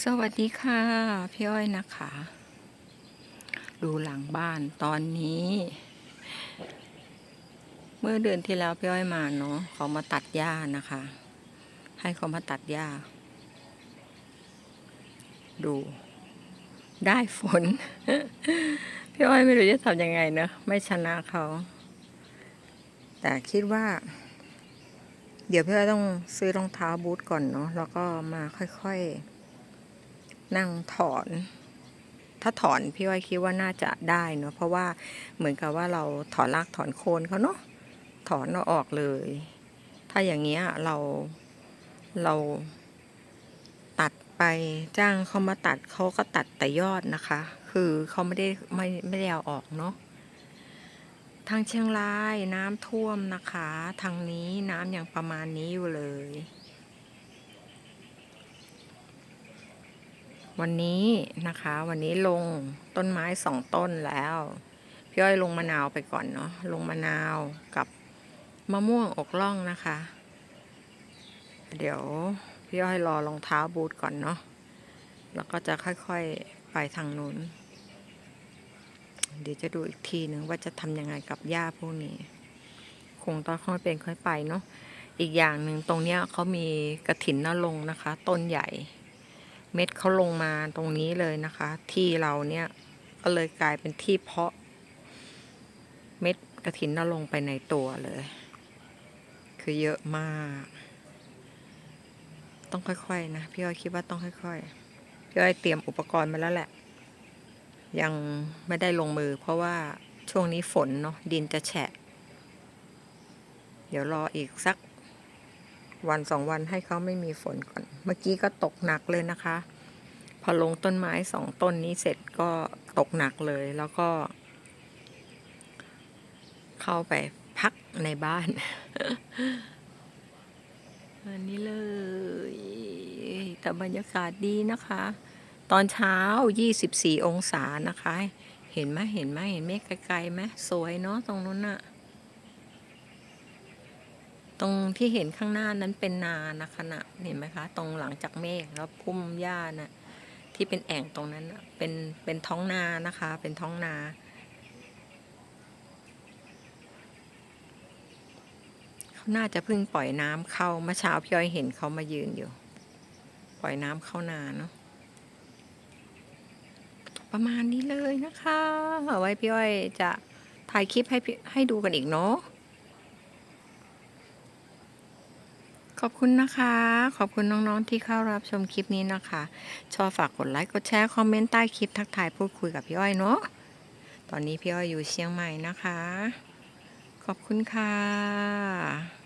สวัสดีค่ะ พี่อ้อยนะคะ ดูหลังบ้านตอนนี้ เมื่อเดือนที่แล้วพี่อ้อยมาเนาะเขามาตัดหญ้านะคะ ให้เขามาตัดหญ้า ดู ได้ฝน พี่อ้อยไม่รู้จะทำยังไงเนอะไม่ชนะเขา แต่คิดว่า เดี๋ยวพี่อ้อยต้องซื้อรองเท้าบูทก่อนเนาะแล้วก็มาค่อยๆ นั่งถอน ถ้าถอนพี่อ้อยคิดว่าน่าจะได้เนาะเพราะว่าเหมือนกับว่าเราถอนรากถอนโคนเขาเนาะถอนเอาออกเลย ถ้าอย่างเงี้ยเราเราตัดไปจ้างเขามาตัดเขาก็ตัดแต่ยอดนะคะ คือเขาไม่ได้ไม่ไม่ได้เอาออกเนาะทางเชียงรายน้ำท่วมนะคะ ทางนี้น้ำยังประมาณนี้อยู่เลย วันนี้นะคะ วันนี้ลงต้นไม้สองต้นแล้ว พี่อ้อยลงมะนาวไปก่อนเนาะลงมะนาวกับมะม่วงอกล่องนะคะ เดี๋ยวพี่อ้อยรอรองเท้าบูทก่อนเนาะแล้วก็จะค่อยๆไปทางนู้นเดี๋ยวจะดูอีกทีหนึ่งว่าจะทำยังไงกับหญ้าพวกนี้ คงต้องค่อยเป็นค่อยไปเนาะอีกอย่างหนึ่งตรงเนี้ยเขามีกระถินนรงค์นะคะ ต้นใหญ่ เม็ดเขาลงมาตรงนี้เลยนะคะ ที่เราเนี่ยก็เลยกลายเป็นที่เพาะ เม็ดกระถินนรงค์ไปในตัวเลย คือเยอะมาก ต้องค่อยๆนะพี่อ้อยคิดว่าต้องค่อยๆพี่อ้อยเตรียมอุปกรณ์มาแล้วแหละ ยังไม่ได้ลงมือ เพราะว่าช่วงนี้ฝนเนาะดินจะแฉะ เดี๋ยวรออีกสัก วันสองวันให้เขาไม่มีฝนก่อน เมื่อกี้ก็ตกหนักเลยนะคะ พอลงต้นไม้สองต้นนี้เสร็จก็ตกหนักเลยแล้วก็ เข้าไปพักในบ้านอันนี้เลย แต่บรรยากาศดีนะคะ ตอนเช้า 24 องศานะคะ เห็นไหมเห็นไหมเห็นเมฆไกลๆไหมสวยเนาะตรงนู้นน่ะ ตรงที่เห็นข้างหน้านั้นเป็นนานะคะนะเห็นไหมคะ ตรงหลังจากเมฆแล้วพุ่มหญ้าน่ะที่เป็นแอ่งตรงนั้นเป็นเป็นท้องนานะคะ เป็นท้องนา เขาน่าจะเพิ่งปล่อยน้ำเข้าเมื่อเช้าพี่อ้อยเห็นเขามายืนอยู่ ปล่อยน้ำเข้านาเนาะประมาณนี้เลยนะคะเอาไว้พี่อ้อยจะถ่ายคลิปให้ให้ดูกันอีกเนาะ ขอบคุณนะคะ ขอบคุณน้องๆที่เข้ารับชมคลิปนี้นะคะ ชอบฝากกดไลค์ กดแชร์ คอมเมนต์ใต้คลิปทักทายพูดคุยกับพี่อ้อยเนาะ ตอนนี้พี่อ้อยอยู่เชียงใหม่นะคะ ขอบคุณค่ะ